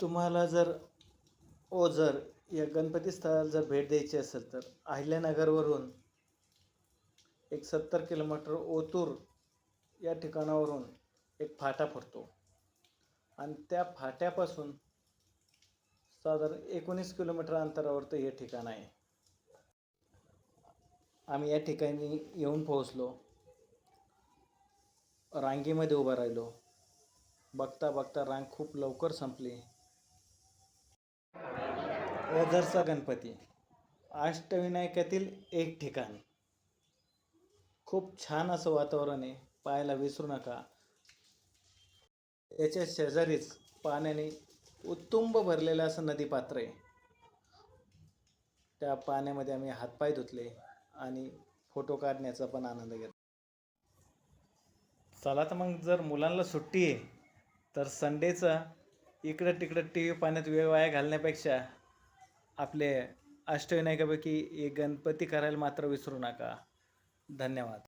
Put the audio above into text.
तुम्हाला जर ओझर या गणपती स्थळाला जर भेट द्यायची असेल तर अहिल्यानगरवरून एक सत्तर किलोमीटर ओतूर या ठिकाणावरून एक फाटा पडतो आणि त्या फाट्यापासून साधारण एकोणीस किलोमीटर अंतरावरती हे ठिकाण आहे. आम्ही या ठिकाणी येऊन पोहोचलो. रांगेमध्ये उभा राहिलो. बघता बघता रांग खूप लवकर संपली. ओझरचा गणपती. अष्टविनायकातील एक ठिकाण. खूप छान असं वातावरण आहे. पाहायला विसरू नका. याच्या शेजारीच पाण्याने उत्तुंब भरलेलं असं नदीपात्र आहे. त्या पाण्यामध्ये आम्ही हातपाय धुतले आणि फोटो काढण्याचा पण आनंद घेतला. चला तर मग जर मुलांना सुट्टी आहे तर संडेचा इकडं तिकडं टी व्ही पाण्यात वेळ वाया घालण्यापेक्षा आपले अष्टविनायकापैकी एक गणपती करायला मात्र विसरू नका. धन्यवाद.